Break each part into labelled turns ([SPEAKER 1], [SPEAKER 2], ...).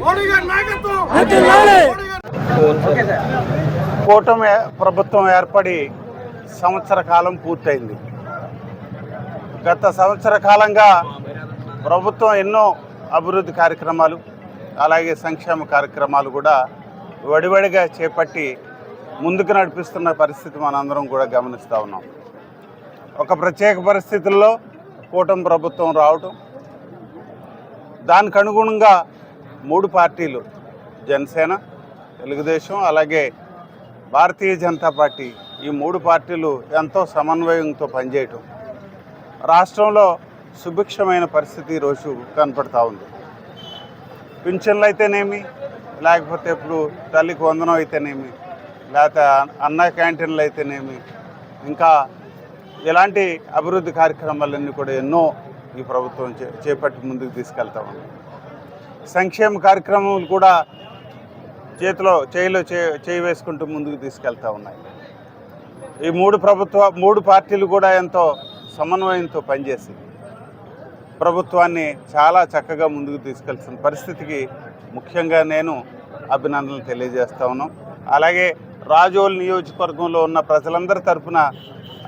[SPEAKER 1] మోడీ గారి నాయకత్వం
[SPEAKER 2] కూటమి ప్రభుత్వం ఏర్పడి సంవత్సర కాలం పూర్తయింది. గత సంవత్సర కాలంగా ప్రభుత్వం ఎన్నో అభివృద్ధి కార్యక్రమాలు అలాగే సంక్షేమ కార్యక్రమాలు కూడా వడివడిగా చేపట్టి ముందుకు నడిపిస్తున్న పరిస్థితి మనందరం కూడా గమనిస్తూ ఉన్నాం. ఒక ప్రత్యేక పరిస్థితుల్లో కూటమి ప్రభుత్వం రావటం. దానికి అనుగుణంగా మూడు పార్టీలు జనసేన తెలుగుదేశం అలాగే భారతీయ జనతా పార్టీ ఈ మూడు పార్టీలు ఎంతో సమన్వయంతో పనిచేయటం. రాష్ట్రంలో సుభిక్షమైన పరిస్థితి ఈరోజు కనపడతా ఉంది. పింఛన్లు అయితేనేమి లేకపోతే ఇప్పుడు తల్లికి వందనం అయితేనేమి లేకపోతే అన్న క్యాంటీన్లు అయితేనేమి ఇంకా ఇలాంటి అభివృద్ధి కార్యక్రమాలన్నీ కూడా ఎన్నో ఈ ప్రభుత్వం చే చేపట్టి ముందుకు తీసుకెళ్తా ఉంది. సంక్షేమ కార్యక్రమాలు కూడా చేతిలో చేయిలో చే చేయి వేసుకుంటూ ముందుకు తీసుకెళ్తా ఉన్నాయి. ఈ మూడు ప్రభుత్వ మూడు పార్టీలు కూడా ఎంతో సమన్వయంతో పనిచేసి ప్రభుత్వాన్ని చాలా చక్కగా ముందుకు తీసుకెళ్తున్న పరిస్థితికి ముఖ్యంగా నేను అభినందనలు తెలియజేస్తా ఉన్నాం. అలాగే రాజోల్ నియోజకవర్గంలో ఉన్న ప్రజలందరి తరఫున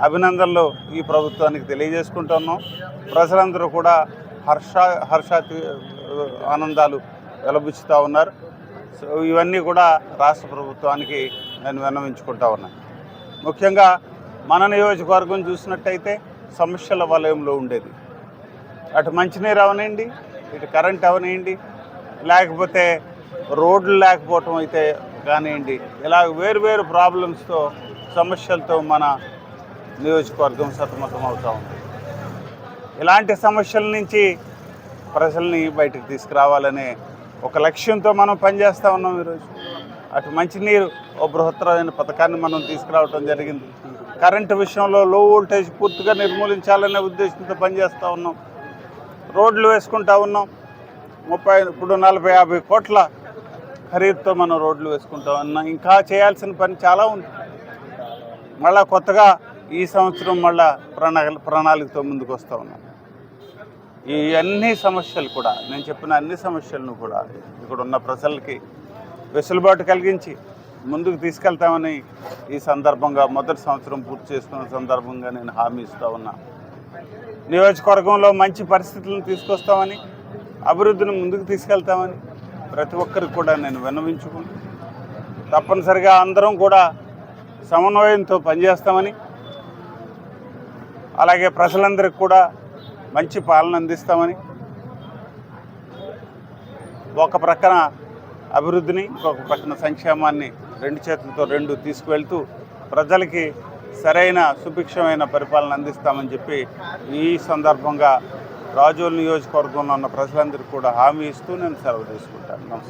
[SPEAKER 2] అభినందనలు ఈ ప్రభుత్వానికి తెలియజేసుకుంటున్నాం. ప్రజలందరూ కూడా హర్ష హర్షాతి ఆనందాలు వెలబుచ్చుతూ ఉన్నారు. సో ఇవన్నీ కూడా రాష్ట్ర ప్రభుత్వానికి నేను విన్నవించుకుంటా ఉన్నాను ముఖ్యంగా మన నియోజకవర్గం చూసినట్టయితే సమస్యల వలయంలో ఉండేది. అటు మంచినీరు అవనండి ఇటు కరెంట్ అవనండి లేకపోతే రోడ్లు లేకపోవటం అయితే కానివ్వండి ఇలా వేరు వేరు ప్రాబ్లమ్స్తో సమస్యలతో మన నియోజకవర్గం సతమతం అవుతూ ఉంది. ఇలాంటి సమస్యల నుంచి ప్రజల్ని బయటకు తీసుకురావాలనే ఒక లక్ష్యంతో మనం పనిచేస్తూ ఉన్నాం ఈరోజు. అటు మంచినీరు ఓ బృహత్తరమైన పథకాన్ని మనం తీసుకురావడం జరిగింది. కరెంటు విషయంలో లో వోల్టేజ్ పూర్తిగా నిర్మూలించాలనే ఉద్దేశంతో పనిచేస్తూ ఉన్నాం. రోడ్లు వేసుకుంటా ఉన్నాం. ముప్పై ఇప్పుడు నలభై యాభై కోట్ల ఖరీదుతో మనం రోడ్లు వేసుకుంటా ఉన్నాం. ఇంకా చేయాల్సిన పని చాలా ఉంది. మళ్ళా కొత్తగా ఈ సంవత్సరం మళ్ళా ప్రణా ప్రణాళికతో ముందుకు వస్తూ ఉన్నాం ఈ అన్ని సమస్యలు కూడా నేను చెప్పిన అన్ని సమస్యలను కూడా ఇక్కడ ఉన్న ప్రజలకి వెసులుబాటు కలిగించి ముందుకు తీసుకెళ్తామని ఈ సందర్భంగా మొదటి సంవత్సరం పూర్తి చేసుకున్న సందర్భంగా నేను హామీ ఇస్తూ ఉన్నా. నియోజకవర్గంలో మంచి పరిస్థితులను తీసుకొస్తామని అభివృద్ధిని ముందుకు తీసుకెళ్తామని ప్రతి ఒక్కరికి కూడా నేను విన్నవించుకుంటూ తప్పనిసరిగా అందరం కూడా సమన్వయంతో పనిచేస్తామని అలాగే ప్రజలందరికీ కూడా మంచి పాలన అందిస్తామని ఒక ప్రక్కన అభివృద్ధిని ఇంకొక ప్రక్కన సంక్షేమాన్ని రెండు చేతులతో రెండు తీసుకువెళ్తూ ప్రజలకి సరైన సుభిక్షమైన పరిపాలన అందిస్తామని చెప్పి ఈ సందర్భంగా రాజోల్ నియోజకవర్గంలో ఉన్న ప్రజలందరికీ కూడా హామీ ఇస్తూ నేను సెలవు తీసుకుంటాను. నమస్కారం.